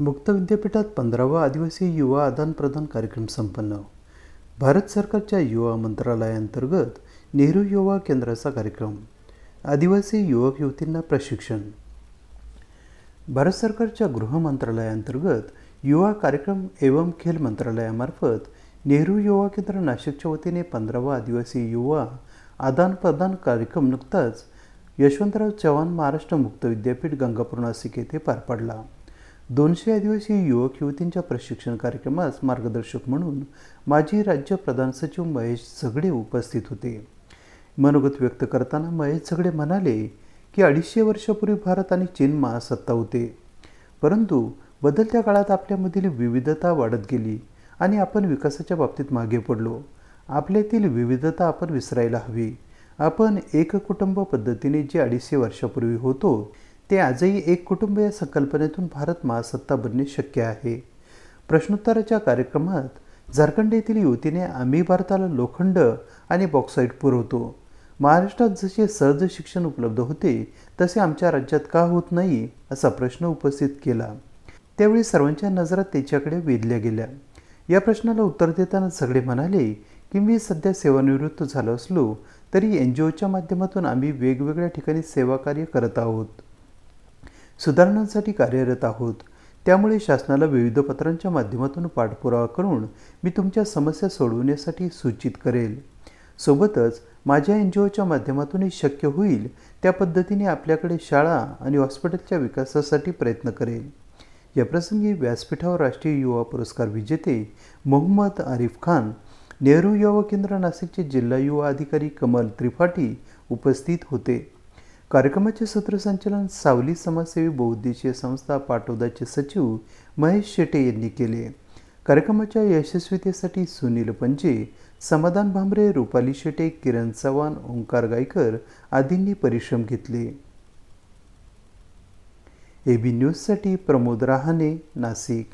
मुक्त विद्यापीठात पंधरावा आदिवासी युवा आदानप्रदान कार्यक्रम संपन्न. भारत सरकारच्या युवा मंत्रालयाअंतर्गत नेहरू युवा केंद्राचा कार्यक्रम. आदिवासी युवक युवतींना प्रशिक्षण. भारत सरकारच्या गृह मंत्रालयाअंतर्गत युवा कार्यक्रम एवं खेल मंत्रालयामार्फत नेहरू युवा केंद्र नाशिकच्या वतीने पंधरावा आदिवासी युवा आदानप्रदान कार्यक्रम नुकताच यशवंतराव चव्हाण महाराष्ट्र मुक्त विद्यापीठ गंगापूर नाशिक येथे पार पडला. दोनशे आदिवासी युवक युवतींच्या प्रशिक्षण कार्यक्रमास मार्गदर्शक म्हणून माजी राज्य प्रधान सचिव महेश झगडे उपस्थित होते. मनोगत व्यक्त करताना महेश झगडे म्हणाले की अडीचशे वर्षापूर्वी भारत आणि चीन महासत्ता होते. परंतु बदलत्या काळात आपल्यामधील विविधता वाढत गेली आणि आपण विकासाच्या बाबतीत मागे पडलो. आपल्यातील विविधता आपण विसरायला हवी. आपण एक कुटुंब पद्धतीने जे अडीचशे वर्षापूर्वी होतो ते आजही एक कुटुंब या संकल्पनेतून भारत महासत्ता बनणे शक्य आहे. प्रश्नोत्तराच्या कार्यक्रमात झारखंड येथील युवतीने आम्ही भारताला लोखंड आणि बॉक्साईट पुरवतो. महाराष्ट्रात जसे सहज शिक्षण उपलब्ध होते तसे आमच्या राज्यात का होत नाही असा प्रश्न उपस्थित केला. त्यावेळी सर्वांच्या नजरा त्याच्याकडे वेधल्या गेल्या. या प्रश्नाला उत्तर देताना सगळे म्हणाले की मी सध्या सेवानिवृत्त झालो असलो तरी एन जी ओच्या माध्यमातून आम्ही वेगवेगळ्या ठिकाणी सेवाकार्य करत आहोत. सुधारणांसाठी कार्यरत आहोत. त्यामुळे शासनाला विविध पत्रांच्या माध्यमातून पाठपुरावा करून मी तुमच्या समस्या सोडवण्यासाठी सूचित करेल. सोबतच माझ्या एन जी ओच्या माध्यमातूनही शक्य होईल त्या पद्धतीने आपल्याकडे शाळा आणि हॉस्पिटलच्या विकासासाठी प्रयत्न करेल. याप्रसंगी व्यासपीठावर राष्ट्रीय युवा पुरस्कार विजेते मोहम्मद आरिफ खान नेहरू युवा केंद्र नाशिकचे जिल्हा युवा अधिकारी कमल त्रिपाठी उपस्थित होते. कार्यक्रमाचे सूत्रसंचालन सावली समाजसेवी बहुउद्देशीय संस्था पाटोदाचे सचिव महेश शेटे यांनी केले. कार्यक्रमाच्या यशस्वीतेसाठी सुनील पंचे समाधान भांबरे रुपाली शेटे किरण चव्हाण ओंकार गायकर आदींनी परिश्रम घेतले. एबी न्यूजसाठी प्रमोद रहाणे नाशिक.